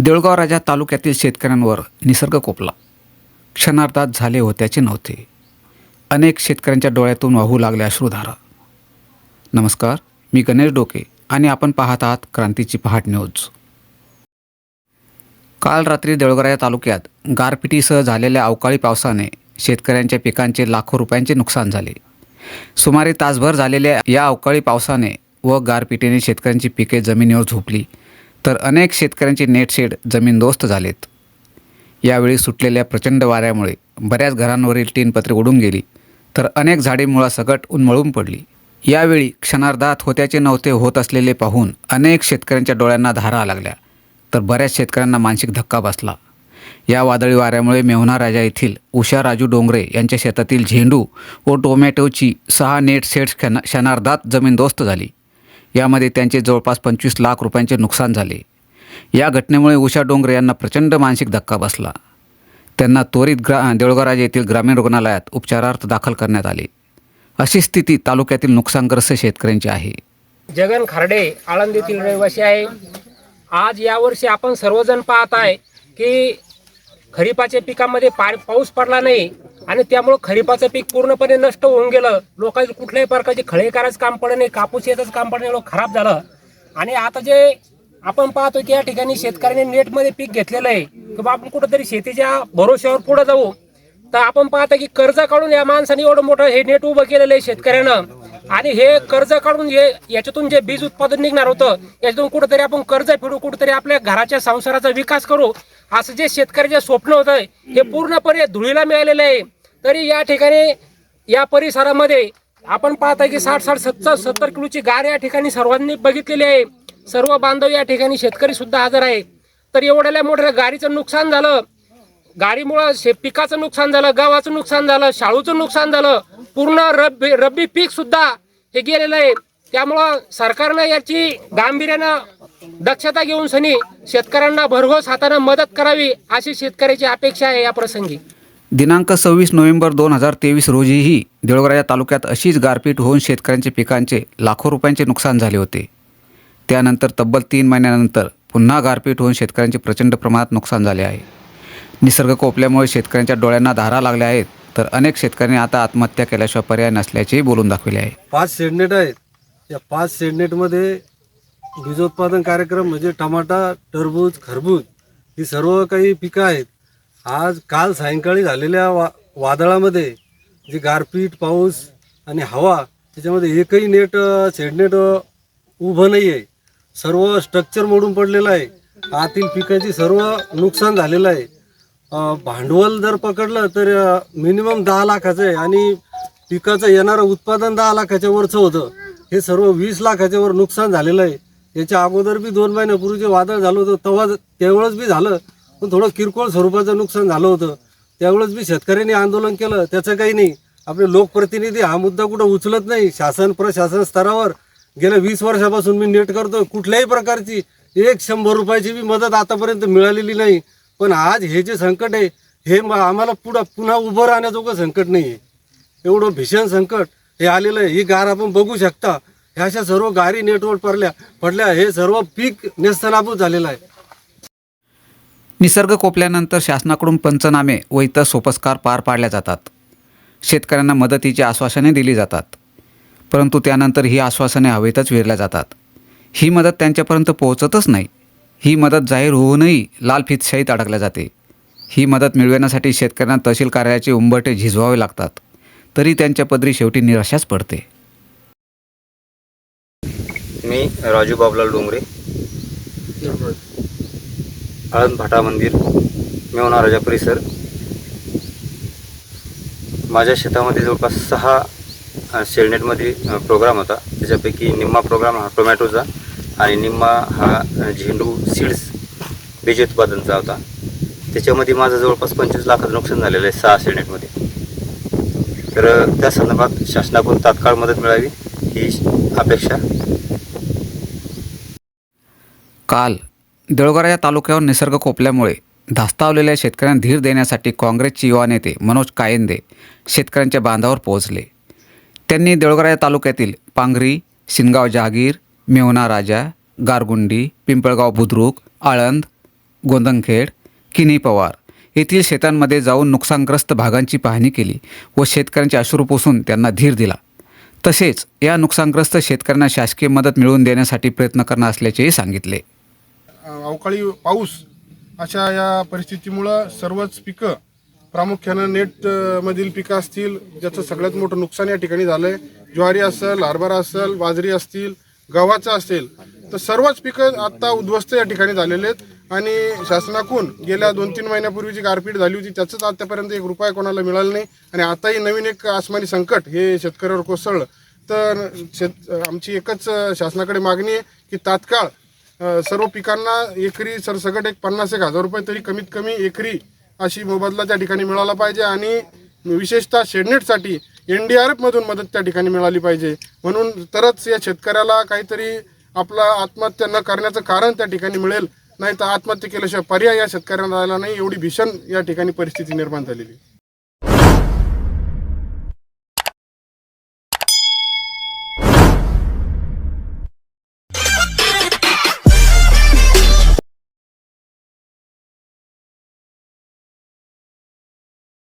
देऊळगाव राजा तालुक्यातील शेतकऱ्यांवर निसर्ग कोपला. क्षणार्धात झाले होत्याचे नव्हते. अनेक शेतकऱ्यांच्या डोळ्यातून वाहू लागल्या अश्रुधारा. नमस्कार मी गणेश डोके आणि आपण पाहत आहात क्रांतीची पहाट न्यूज. काल रात्री देऊळगराया तालुक्यात गारपिटीसह झालेल्या अवकाळी पावसाने शेतकऱ्यांच्या पिकांचे लाखो रुपयांचे नुकसान झाले. सुमारे तासभर झालेल्या या अवकाळी पावसाने व गारपिटीने शेतकऱ्यांची पिके जमिनीवर झोपली. तर अनेक शेतकऱ्यांचे नेटशेड जमीनदोस्त झालेत. यावेळी सुटलेल्या प्रचंड वाऱ्यामुळे बऱ्याच घरांवरील टीनपत्रे उडून गेली तर अनेक झाडे मुळासकट उन्मळून पडली. यावेळी क्षणार्धात होत्याचे नव्हते होत असलेले पाहून अनेक शेतकऱ्यांच्या डोळ्यांना धारा लागल्या तर बऱ्याच शेतकऱ्यांना मानसिक धक्का बसला. या वादळी वाऱ्यामुळे मेहुना राजा येथील उषा राजू डोंगरे यांच्या शेतातील झेंडू व टोमॅटोची सहा नेट सेट्स क्षण क्षणार्धात जमीनदोस्त झाली. यामध्ये त्यांचे जवळपास पंचवीस लाख रुपयांचे नुकसान झाले. या घटनेमुळे उषा डोंगरे यांना प्रचंड मानसिक धक्का बसला. त्यांना त्वरित ग्रा देऊळगाव येथील ग्रामीण रुग्णालयात उपचारार्थ दाखल करण्यात आले. अशी स्थिती तालुक्यातील नुकसानग्रस्त शेतकऱ्यांची आहे. जगन खारडे आळंदीतील रहिवासी आहे. आज यावर्षी आपण सर्वजण पाहत आहे की खरीपाच्या पिकामध्ये पा पाऊस पडला नाही. आणि त्यामुळं खरीपाचं पीक पूर्णपणे नष्ट होऊन गेलं. लोकांचं कुठल्याही प्रकारचे खळे करायचं काम पडत नाही कापूस येतच काम पडलं नाही एवढं खराब झालं. आणि आता जे आपण पाहतो की या ठिकाणी शेतकऱ्यांनी नेटमध्ये पीक घेतलेलं आहे. की आपण कुठंतरी शेतीच्या भरोश्यावर पुढे जाऊ. तर आपण पाहतो की कर्ज काढून या माणसाने एवढं मोठं हे नेट उभं केलेलं आहे शेतकऱ्यानं. आणि हे कर्ज काढून हे याच्यातून जे बीज उत्पादन निघणार होतं याच्यातून कुठंतरी आपण कर्ज फेडू कुठंतरी आपल्या घराच्या संसाराचा विकास करू. असं जे शेतकऱ्याचे स्वप्न होतं हे पूर्णपणे धुळीला मिळालेलं आहे. तरी या ठिकाणी या परिसरामध्ये आपण पाहता की साठ साठ सत्तर सत्तर किलोची गार या ठिकाणी सर्वांनी बघितलेली आहे. सर्व बांधव या ठिकाणी शेतकरी सुद्धा हजर आहे. तर एवढ्याला मोठ्या गाडीचं नुकसान झालं. गाडीमुळं शे पिकाचं नुकसान झालं गव्हाचं नुकसान झालं शाळूचं नुकसान झालं. पूर्ण रब्बी रब्बी पीक सुद्धा हे गेलेलं आहे. त्यामुळं सरकारनं याची गांभीर्यानं दक्षता घेऊन सनी शेतकऱ्यांना भरघोस हातानं मदत करावी अशी शेतकऱ्याची अपेक्षा आहे या प्रसंगी. दिनांक सव्वीस नोव्हेंबर दोन हजार तेवीस रोजीही देऊळगाव तालुक्यात अशीच गारपीट होऊन शेतकऱ्यांचे पिकांचे लाखो रुपयांचे नुकसान झाले होते. त्यानंतर तब्बल तीन महिन्यानंतर पुन्हा गारपीट होऊन शेतकऱ्यांचे प्रचंड प्रमाणात नुकसान झाले आहे. निसर्ग कोपल्यामुळे शेतकऱ्यांच्या डोळ्यांना धारा लागल्या आहेत तर अनेक शेतकऱ्यांनी आता आत्महत्या केल्याशिवाय पर्याय नसल्याचेही बोलून दाखवले आहे. पाच सेडनेट आहेत. या पाच सेडनेटमध्ये बीजोत्पादन कार्यक्रम म्हणजे टमाटा टरबूज खरबूज ही सर्व काही पिकं आहेत. आज काल सायंकाळी झालेल्या वा वादळामध्ये जे गारपीट पाऊस आणि हवा त्याच्यामध्ये एकही नेट सेडनेट शेडनेट उभं नाही आहे सर्व स्ट्रक्चर मोडून पडलेलं आहे. आतील पिकाची सर्व नुकसान झालेलं आहे. भांडवल जर पकडलं तर मिनिमम दहा लाखाचं आहे आणि पिकाचं येणारं उत्पादन दहा लाखाच्या वरचं होतं. हे सर्व वीस लाखाच्या वर नुकसान झालेलं आहे. याच्या अगोदर बी दोन महिन्यापूर्वी जे वादळ झालं होतं तेव्हा तेवढंच बी झालं. पण थोडं किरकोळ स्वरूपाचं नुकसान झालं होतं. त्यावेळेस मी शेतकऱ्यांनी आंदोलन केलं. त्याचं काही नाही. आपले लोकप्रतिनिधी हा मुद्दा कुठं उचलत नाही. शासन प्रशासन स्तरावर गेल्या वीस वर्षापासून मी नेट करतो कुठल्याही प्रकारची एक शंभर रुपयाची बी मदत आतापर्यंत मिळालेली नाही. पण आज हे जे संकट आहे हे आम्हाला पुढं पुन्हा उभं राहण्याजोगं संकट नाही आहे एवढं भीषण संकट हे आलेलं आहे. ही गार आपण बघू शकता. ह्या अशा सर्व गारी नेटवर पडल्या पडल्या. हे सर्व पीक नेस्तनाबूत झालेलं आहे. निसर्ग कोपल्यानंतर शासनाकडून पंचनामे व इतर सोपस्कार पार पाडल्या जातात. शेतकऱ्यांना मदतीची आश्वासने दिली जातात. परंतु त्यानंतर ही आश्वासने हवेतच विरल्या जातात. ही मदत त्यांच्यापर्यंत पोहोचतच नाही. ही मदत जाहीर होऊनही लाल फितशाहीत अडकल्या जाते. ही मदत मिळविण्यासाठी शेतकऱ्यांना तहसील कार्यालयाचे उंबरटे झिजवावे लागतात. तरी त्यांच्या पदरी शेवटी निराशाच पडते. मी राजू बाबलाल डोंगरे. आळंद भाटा मंदिर मेवना राजा परिसर. माझ्या शेतामध्ये जवळपास सहा अ, शेलनेटमध्ये प्रोग्राम होता. त्याच्यापैकी निम्मा प्रोग्राम हा टोमॅटोचा आणि निम्मा हा झेंडू सीड्स बीज उत्पादनचा होता. त्याच्यामध्ये माझं जवळपास पंचवीस लाखाचं नुकसान झालेलं आहे सहा शेलनेटमध्ये तर त्या संदर्भात शासनाकडून तात्काळ मदत मिळावी ही अपेक्षा. काल देऊळगाव या तालुक्यावर निसर्ग कोपल्यामुळे धास्तावलेल्या शेतकऱ्यांना धीर देण्यासाठी काँग्रेसचे युवा नेते मनोज कायंदे शेतकऱ्यांच्या बांधावर पोहोचले. त्यांनी देऊळगाव या तालुक्यातील पांगरी शिनगाव जहागीर मेवना राजा गारगुंडी पिंपळगाव बुद्रुक आळंद गोंदनखेड किनी पवार येथील शेतांमध्ये जाऊन नुकसानग्रस्त भागांची पाहणी केली व शेतकऱ्यांचे अश्रू पोसून त्यांना धीर दिला. तसेच या नुकसानग्रस्त शेतकऱ्यांना शासकीय मदत मिळवून देण्यासाठी प्रयत्न करणार असल्याचेही सांगितले. अवकाळी पाऊस अशा या परिस्थितीमुळं सर्वच पिकं प्रामुख्यानं नेट मधील पिकं असतील ज्याचं सगळ्यात मोठं नुकसान या ठिकाणी झालंय. ज्वारी असेल हरभरा असेल बाजरी असतील गव्हाचं असेल तर सर्वच पिकं आता उद्ध्वस्त या ठिकाणी झालेले आहेत. आणि शासनाकडून गेल्या दोन तीन महिन्यापूर्वी जी गारपीट झाली होती त्याचंच आतापर्यंत एक रुपया कोणाला मिळाला नाही. आणि आताही नवीन एक आसमानी संकट हे शेतकऱ्यावर कोसळलं. तर शेत आमची एकच शासनाकडे मागणी आहे की तात्काळ सर्व पिकांना एकरी सरसकट एक पन्नास एक हजार रुपये तरी कमीत कमी एकरी अशी मोबदला त्या ठिकाणी मिळाला पाहिजे आणि विशेषतः शेडनेटसाठी एन डी आर एफमधून मदत त्या ठिकाणी मिळाली पाहिजे. म्हणून तरच या शेतकऱ्याला काहीतरी आपला आत्महत्या न करण्याचं कारण त्या ठिकाणी मिळेल. नाही तर आत्महत्या केल्याशिवाय पर्याय या शेतकऱ्यांना राहिला नाही एवढी भीषण या ठिकाणी परिस्थिती निर्माण झालेली